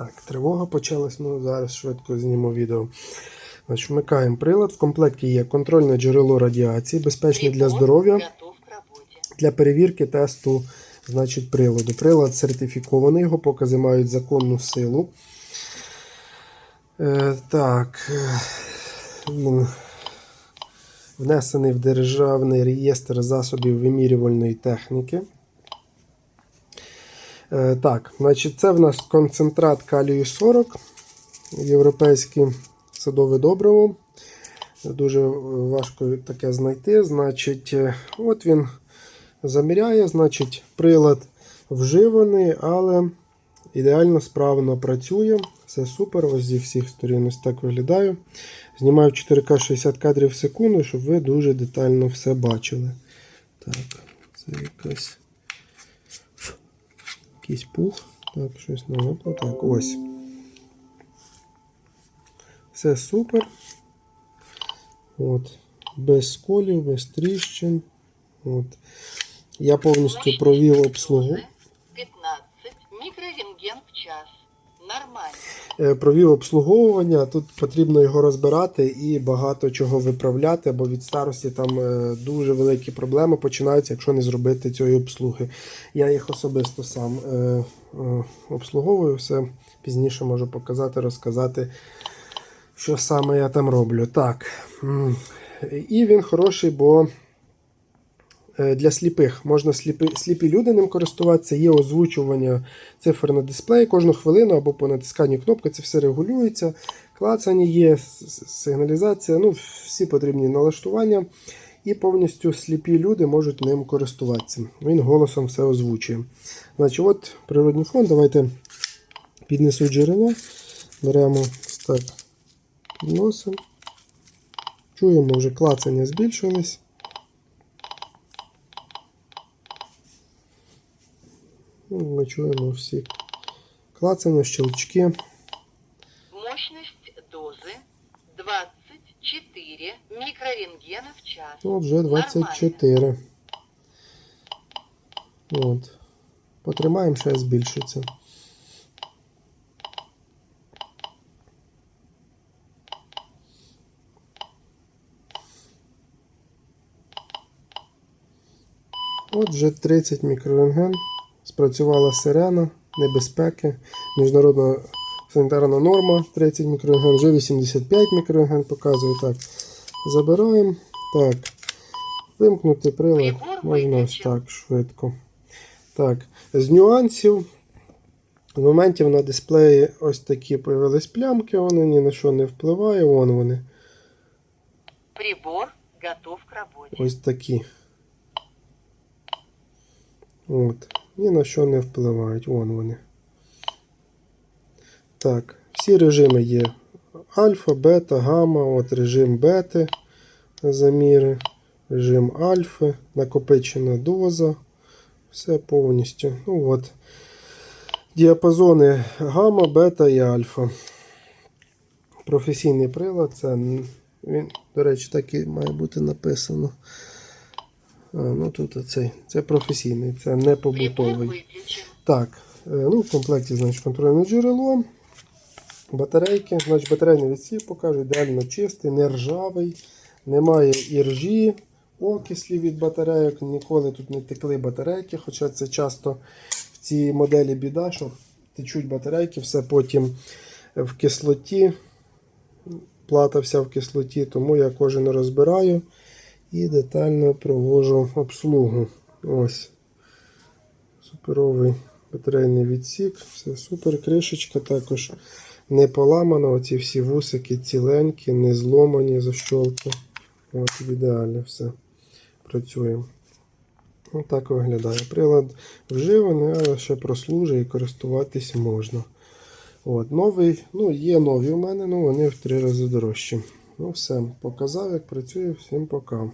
Так, тривога почалась, ну зараз швидко зніму відео. Значить, вмикаємо прилад. В комплекті є контрольне джерело радіації, безпечне для здоров'я, для перевірки тесту значить, приладу. Прилад сертифікований, його покази мають законну силу. Е, так. е, внесений в Державний реєстр засобів вимірювальної техніки. Е, так, значить, це в нас концентрат калію 40, європейське садове добриво. Дуже важко таке знайти. Значить, е, от він заміряє, значить, прилад вживаний, але ідеально справно працює. Все супер. Ось зі всіх сторін ось так виглядаю. Знімаю 4К 60 кадрів в секунду, щоб ви дуже детально все бачили. Так, це якась якийсь пух. Так, щось налипло. Так, ось. Все супер. От. Без сколів, без тріщин. От. Я повністю провів обслугу. 15 мікрорентген в час. Нормально. Е, Провів обслуговування. Тут потрібно його розбирати і багато чого виправляти, бо від старості там е, дуже великі проблеми починаються, якщо не зробити цієї обслуги. Я їх особисто сам е, обслуговую. Все пізніше можу показати, розказати, що саме я там роблю. Так. І він хороший, бо для сліпих можна сліпі, сліпі люди ним користуватися. Є озвучування цифр на дисплеї кожну хвилину або по натисканню кнопки. Це все регулюється. Клацання є, сигналізація, ну, всі потрібні налаштування. І повністю сліпі люди можуть ним користуватися. Він голосом все озвучує. Значить, от природний фон. Давайте піднесу джерело. Беремо так, підносимо. Чуємо, вже клацання збільшились. Ми чуємо всі клацання, щелчки. Мощность дозы 24 микрорентгена в час. Ну, От вже 24. От. Потримаємо, ще збільшиться. От вже 30 мікрорентген. Спрацювала сирена небезпеки. Міжнародна санітарна норма 30 мікрорентген, вже 85 мікрорентген показує. Так. Забираємо. Так. Вимкнути прилад можна ось так швидко. Так, з нюансів. В моменті на дисплеї ось такі появились плямки, вони ні на що не впливає, вон вони. Прибор готов к работе. Ось такі. От. Ні на що не впливають, вон вони. Так, всі режими є. Альфа, бета, гамма, от режим бети заміри, режим альфи, накопичена доза. Все повністю. Ну от. Діапазони гамма, бета і альфа. Професійний прилад. Це він, до речі, так і має бути написано. А, ну тут оцей. Це професійний, це не побутовий. Так, е, ну в комплекті, значить, контрольне джерело. Батарейки, значить, батарейний відсів покажу, ідеально чистий, не ржавий, немає іржі, окислів від батарейок, ніколи тут не текли батарейки, хоча це часто в цій моделі біда, що течуть батарейки, все потім в кислоті, плата вся в кислоті, тому я кожен розбираю і детально провожу обслугу. Ось. Суперовий батарейний відсік, все супер. Кришечка також не поламана. Оці всі вусики ціленькі, не зломані защолки. От ідеально все. Працює. Ось так виглядає. Прилад вживаний, але ще прослужить і користуватись можна. От, новий, ну, є нові у мене, ну вони в три рази дорожчі. Ну все, показав, як працює. Всім пока.